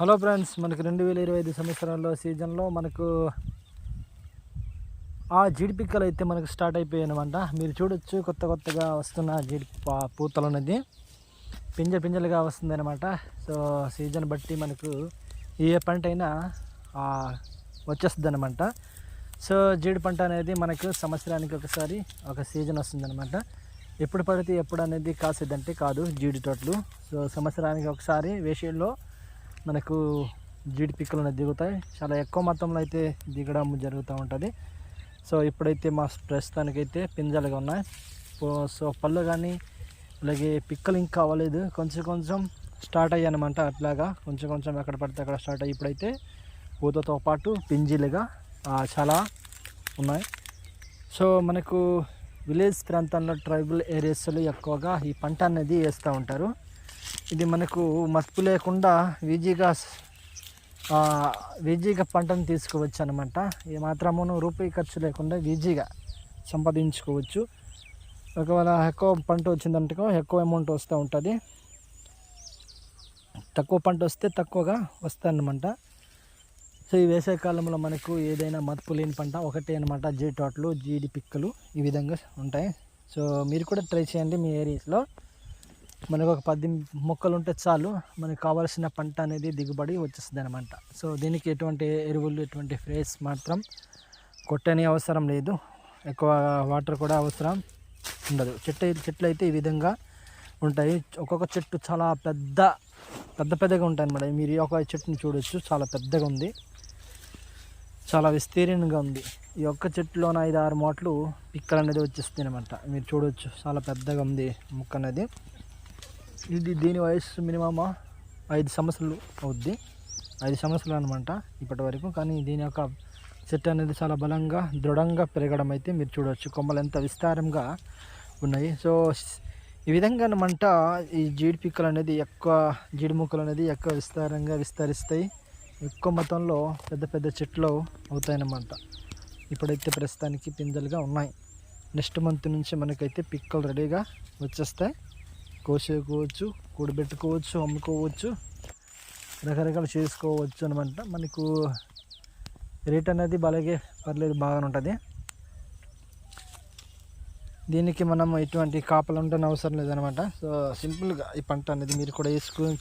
Hello friends మనకు రెండు వేల ఇరవై ఐదు సంవత్సరాల్లో సీజన్లో మనకు ఆ జీడి పిక్కలు అయితే మనకు స్టార్ట్ అయిపోయాయి అనమాట మీరు చూడొచ్చు కొత్త కొత్తగా వస్తున్న జీడి పూతలు అనేది పింజ పింజలుగా వస్తుందన్నమాట. సో సీజన్ బట్టి మనకు ఏ పంట అయినా వచ్చేస్తుంది అనమాట సో జీడి పంట అనేది మనకు సంవత్సరానికి ఒకసారి ఒక సీజన్ వస్తుందన్నమాట. ఎప్పుడు పడితే ఎప్పుడు అనేది కాసేదంటే కాదు జీడి తోటలు. సో సంవత్సరానికి ఒకసారి వేషల్లో మనకు జీడి పిక్కలు అనేది దిగుతాయి. చాలా ఎక్కువ మొత్తంలో అయితే దిగడం జరుగుతూ ఉంటుంది. సో ఇప్పుడైతే మా ప్రస్తుతానికైతే పింజలుగా ఉన్నాయి. సో పళ్ళు కానీ అలాగే పిక్కలు ఇంకా అవ్వలేదు. కొంచెం కొంచెం స్టార్ట్ అయ్యానమాట అట్లాగా. కొంచెం కొంచెం ఎక్కడ పడితే అక్కడ స్టార్ట్ అయ్యి ఇప్పుడైతే పూతతో పాటు పింజీలుగా చాలా ఉన్నాయి. సో మనకు విలేజ్ ప్రాంతాల్లో ట్రైబల్ ఏరియాస్లో ఎక్కువగా ఈ పంట అనేది వేస్తూ ఉంటారు. ఇది మనకు మత్పు లేకుండా ఈజీగా ఆ, ఈజీగా పంటను తీసుకోవచ్చు అనమాట ఏ మాత్రమును రూపాయి ఖర్చు లేకుండా ఈజీగా సంపాదించుకోవచ్చు. ఒకవేళ ఎక్కువ పంట వచ్చిందంటే ఎక్కువ అమౌంట్ వస్తూ ఉంటుంది. తక్కువ పంట వస్తే తక్కువగా వస్తాయన్నమాట. సో ఈ వేసవి కాలంలో మనకు ఏదైనా మదుపు లేని పంట ఒకటే అనమాట జీడి తోటలు జీడి పిక్కలు ఈ విధంగా ఉంటాయి. సో మీరు కూడా ట్రై చేయండి మీ ఏరియాస్లో మనకు ఒక పది మొక్కలు ఉంటే చాలు మనకు కావాల్సిన పంట అనేది దిగుబడి వచ్చేస్తుంది అనమాట సో దీనికి ఎటువంటి ఎరువులు ఎటువంటి ఫ్రేస్ మాత్రం కొట్టని అవసరం లేదు. ఎక్కువ వాటర్ కూడా అవసరం ఉండదు. చెట్టు అయితే- చెట్లు అయితే ఈ విధంగా ఉంటాయి. ఒక్కొక్క చెట్టు చాలా పెద్ద పెద్ద పెద్దగా ఉంటాయి అనమాట మీరు ఈ ఒక చెట్టుని చూడొచ్చు. చాలా పెద్దగా ఉంది. చాలా విస్తీర్ణంగా ఉంది. ఈ ఒక్క చెట్టులోన ఐదు ఆరు మోట్లు పిక్కలు అనేది వచ్చేస్తుంది అనమాట మీరు చూడొచ్చు. చాలా పెద్దగా ఉంది మొక్క అనేది ఇది దీని వయసు మినిమమ్ ఐదు సంవత్సరాలు అవుద్ది. ఐదు సంవత్సరాలు అనమాట ఇప్పటి వరకు. కానీ దీని యొక్క చెట్టు అనేది చాలా బలంగా దృఢంగా పెరగడం అయితే మీరు చూడవచ్చు కొమ్మలు ఎంత విస్తారంగా ఉన్నాయి. సో ఈ విధంగా అనమాట ఈ జీడి పిక్కలు అనేది ఎక్కువ జీడి ముక్కలు అనేది ఎక్కువ విస్తారంగా విస్తరిస్తాయి. ఎక్కువ మొత్తంలో పెద్ద పెద్ద చెట్లు అవుతాయన్నమాట ఇప్పుడైతే ప్రస్తుతానికి పిందెలుగా ఉన్నాయి. నెక్స్ట్ మంత్ నుంచి మనకైతే పిక్కలు రెడీగా వచ్చేస్తాయి. కోసేసుకోవచ్చు కూడబెట్టుకోవచ్చు అమ్ముకోవచ్చు రకరకాలు చేసుకోవచ్చు అనమాట మనకు రేట్ అనేది బాగా పర్లేదు బాగానే ఉంటుంది. దీనికి మనం ఎటువంటి కాపలు ఉండని అవసరం లేదనమాట సో సింపుల్గా ఈ పంట అనేది మీరు కూడా వేసుకొని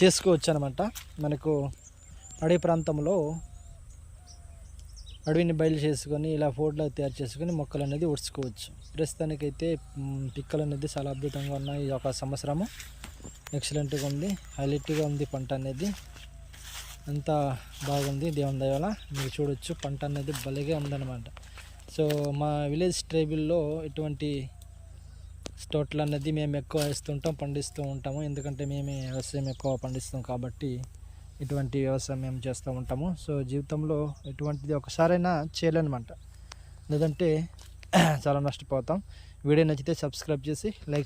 చేసుకోవచ్చు అనమాట మనకు అడవి ప్రాంతంలో అడవిని బయలు చేసుకొని ఇలా ఫోటోలు తయారు చేసుకొని మొక్కలు అనేది ఉడుచుకోవచ్చు. ప్రస్తుతానికైతే పిక్కలు అనేది చాలా అద్భుతంగా ఉన్నాయి. ఈ ఒక సంవత్సరము. ఎక్సలెంట్గా ఉంది. హైలైట్గా ఉంది పంట అనేది. అంతా బాగుంది. దేవుని దయవల మీరు చూడొచ్చు. పంట అనేది భలేగా ఉందన్నమాట. సో మా విలేజ్ ట్రైబుల్లో ఇటువంటి తోటలు అనేది మేము ఎక్కువ వేస్తుంటాం పండిస్తూ ఉంటాము. ఎందుకంటే మేమే వ్యవసాయం ఎక్కువ పండిస్తాం కాబట్టి ఇటువంటి వ్యవసాయం మేము చేస్తూ ఉంటాము. సో జీవితంలో ఎటువంటిది ఒకసారైనా చేయలేనమాట. లేదంటే చాలా నష్టపోతాం. వీడియో నచ్చితే సబ్స్క్రైబ్ చేసి లైక్